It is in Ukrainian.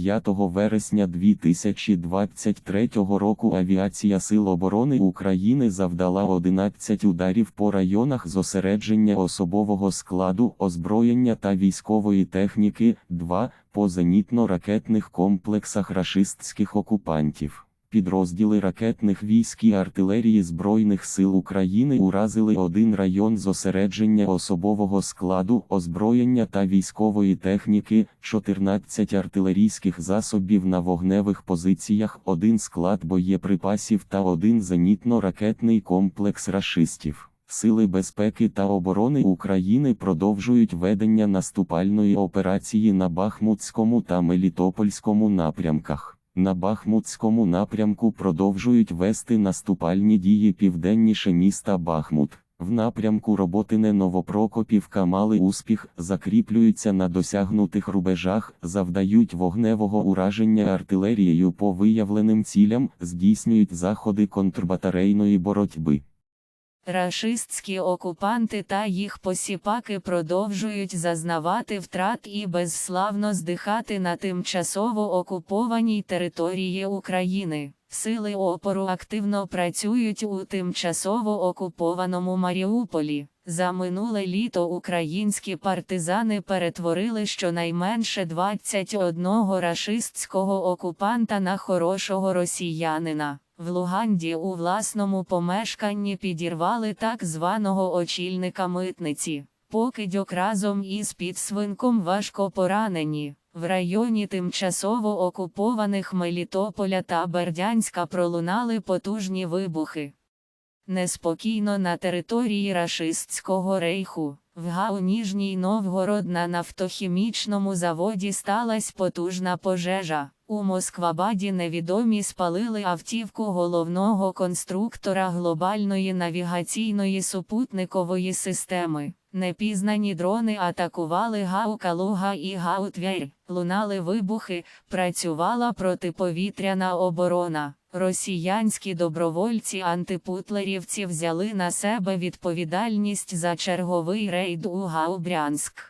5 вересня 2023 року авіація Сил оборони України завдала 11 ударів по районах зосередження особового складу, озброєння та військової техніки, 2 по зенітно-ракетних комплексах рашистських окупантів. Підрозділи ракетних військ і артилерії Збройних сил України уразили один район зосередження особового складу, озброєння та військової техніки, 14 артилерійських засобів на вогневих позиціях, один склад боєприпасів та один зенітно-ракетний комплекс рашистів. Сили безпеки та оборони України продовжують ведення наступальної операції на Бахмутському та Мелітопольському напрямках. На Бахмутському напрямку продовжують вести наступальні дії південніше міста Бахмут. В напрямку Роботине Новопрокопівка мали успіх, закріплюються на досягнутих рубежах, завдають вогневого ураження артилерією по виявленим цілям, здійснюють заходи контрбатарейної боротьби. Рашистські окупанти та їх посіпаки продовжують зазнавати втрат і безславно здихати на тимчасово окупованій території України. Сили опору активно працюють у тимчасово окупованому Маріуполі. За минуле літо українські партизани перетворили щонайменше 21 рашистського окупанта на хорошого росіянина. В Луганді у власному помешканні підірвали так званого очільника митниці. Покидьок разом із підсвинком важко поранені. В районі тимчасово окупованих Мелітополя та Бердянська пролунали потужні вибухи. Неспокійно на території рашистського рейху. В Гау Ніжній Новгород на нафтохімічному заводі сталася потужна пожежа. У Москвабаді невідомі спалили автівку головного конструктора глобальної навігаційної супутникової системи. Непізнані дрони атакували Гау Калуга і Гау. Лунали вибухи, працювала протиповітряна оборона. Росіянські добровольці антипутлерівці взяли на себе відповідальність за черговий рейд у Гау Брянськ.